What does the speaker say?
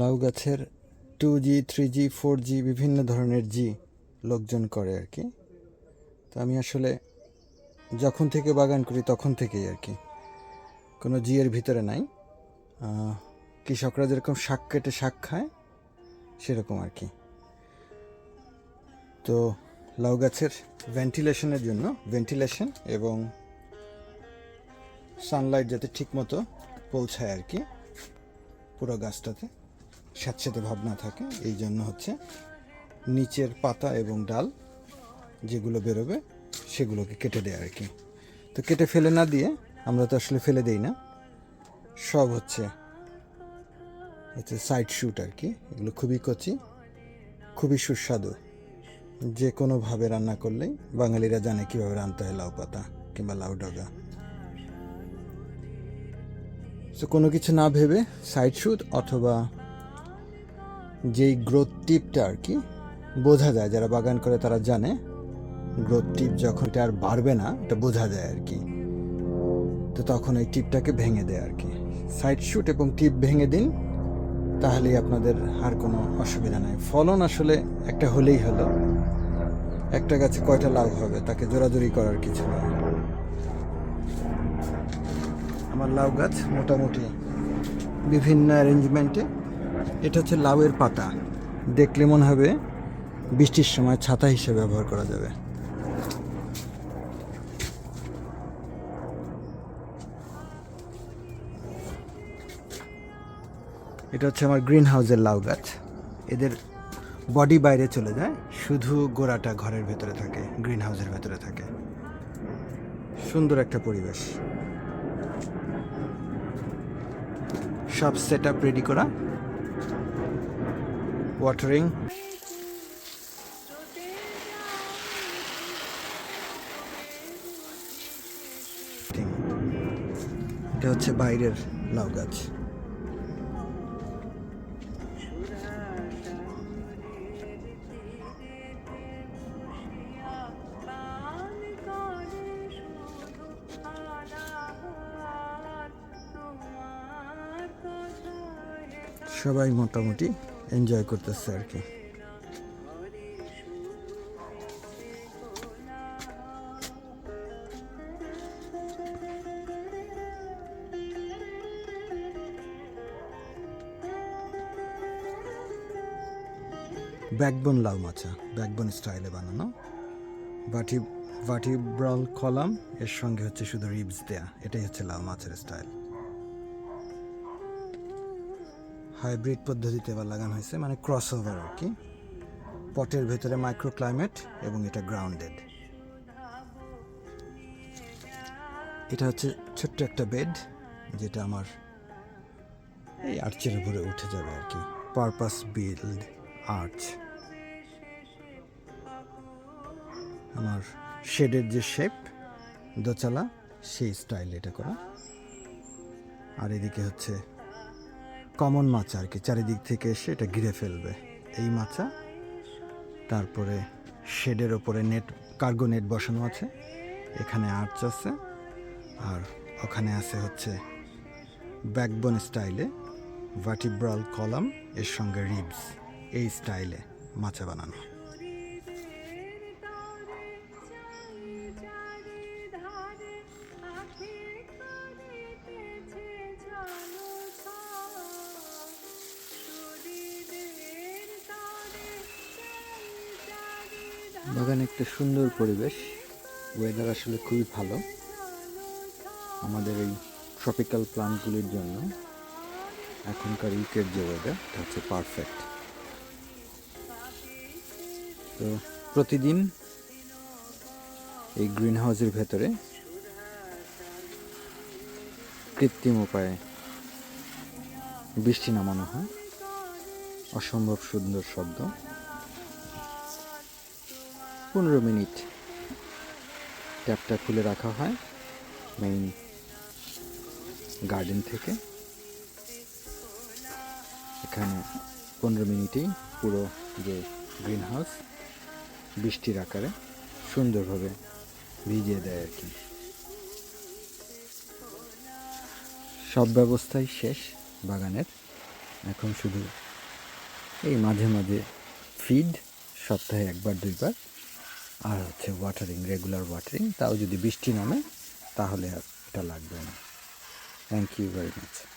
লাউ গাছের two G three G four G বিভিন্ন ধরনের জি লোকজন করে আর কি। তো আমি আসলে যখন থেকে বাগান করি তখন থেকেই আর কি। কোনো জি এর ভিতরে নাই। কৃষকরা যেরকম শাক কেটে শাক খায়, সেরকম আর কি। তো লাউ গাছের ভেন্টিলেশনের জন্য ভেন্টিলেশন এবং সানলাইট যাতে ঠিকমতো পৌঁছায় আর কি পুরো গাছটাতে। স্যাঁতস্যাঁতে ভাব না থাকে, এই জন্য হচ্ছে নিচের পাতা এবং ডাল যেগুলো বেরোবে সেগুলোকে কেটে দেয় আর কি। তো কেটে ফেলে না দিয়ে আমরা তো আসলে ফেলে দেই না। সব হচ্ছে হচ্ছে সাইড শুট আর কি। এগুলো খুবই কচি, খুবই সুস্বাদু। যে কোনোভাবে রান্না করলেই বাঙালিরা জানে কীভাবে রান্নতে হয় লাউ পাতা কিংবা লাউ ডগা। সো কোনো কিছু না ভেবে সাইড শুট অথবা যেই গ্রোথ টিপটা আর কি, বোঝা যায়, যারা বাগান করে তারা জানে গ্রোথ টিপ যখন এটা আর বাড়বে না, এটা বোঝা যায় আর কি। তো তখন এই টিপটাকে ভেঙে দেয় আর কি। সাইড শুট এবং টিপ ভেঙে দিন, তাহলেই আপনাদের আর কোনো অসুবিধা নাই। ফলন আসলে একটা হলেই হলো। একটা গাছে কয়টা লাভ হবে, তাকে জোরাজুরি করার কিছু নয় আমার লাউ গাছ মোটামুটি বিভিন্ন অ্যারেঞ্জমেন্টে এটা হচ্ছে লাউয়ের পাতা। দেখলে মনে হবে বৃষ্টির সময় ছাতা হিসেবে ব্যবহার করা যাবে। এটা হচ্ছে আমার গ্রিন হাউসের লাউ গাছ। এদের বডি বাইরে চলে যায়, শুধু গোড়াটা ঘরের ভেতরে থাকে গ্রিন হাউসের ভেতরে থাকে। সুন্দর একটা পরিবেশ। সব সেট আপ রেডি করা। ওয়াটারিং এটা হচ্ছে বাইরের লাউ গাছ। সবাই মোটামুটি এনজয় করতেছে আর কি। ব্যাকবোন লাউ মাছা ব্যাকবোন স্টাইলে বানানো। বাটি বাটি ব্রাল কলাম, এর সঙ্গে হচ্ছে শুধু রিবস দেয়া, এটাই হচ্ছে লাউ মাছের স্টাইল হাইব্রিড পদ্ধতিতে এবার লাগানো হয়েছে মানে ক্রস ওভার আর কি। পটের ভেতরে মাইক্রো ক্লাইমেট এবং এটা গ্রাউন্ডেড এটা হচ্ছে ছোট্ট একটা বেড যেটা আমার এই আর্চের উপরে উঠে যাবে আর কি। পারপাস বিল্ড আর্চ আমার শেডের যে শেপ দোচালা সেই স্টাইল এটা করা। আর এদিকে হচ্ছে কমন মাচা আর কি, চারিদিক থেকে এসে এটা ঘিরে ফেলবে। এই মাচা, তারপরে শেডের ওপরে নেট, কার্গো নেট বসানো আছে, এখানে আর্চ আছে, আর ওখানে আছে হচ্ছে ব্যাকবোন স্টাইলে ভার্টিব্রাল কলাম, এর সঙ্গে রিবস, এই স্টাইলে মাচা বানানো। বাগানে একটা সুন্দর পরিবেশ। ওয়েদার আসলে খুবই ভালো। আমাদের এই ট্রপিক্যাল প্লান্টগুলির জন্য এখনকার উইকের যে ওয়েদার এটা হচ্ছে পারফেক্ট তো প্রতিদিন এই গ্রিন হাউসের ভেতরে কৃত্রিম উপায়ে বৃষ্টি নামানো হয়। অসম্ভব সুন্দর শব্দ। পনেরো মিনিট ট্যাপটা খুলে রাখা হয় মেইন গার্ডেন থেকে। এখানে পনেরো মিনিটেই পুরো যে গ্রিন হাউস বৃষ্টির আকারে সুন্দরভাবে ভিজিয়ে দেয় আর কি। সব ব্যবস্থাই শেষ বাগানের। এখন শুধু এই মাঝে মাঝে ফিড সপ্তাহে একবার দুইবার। আর হচ্ছে ওয়াটারিং রেগুলার ওয়াটারিং তাও যদি বৃষ্টি নামে, তাহলে এটা লাগবে না। Thank you very much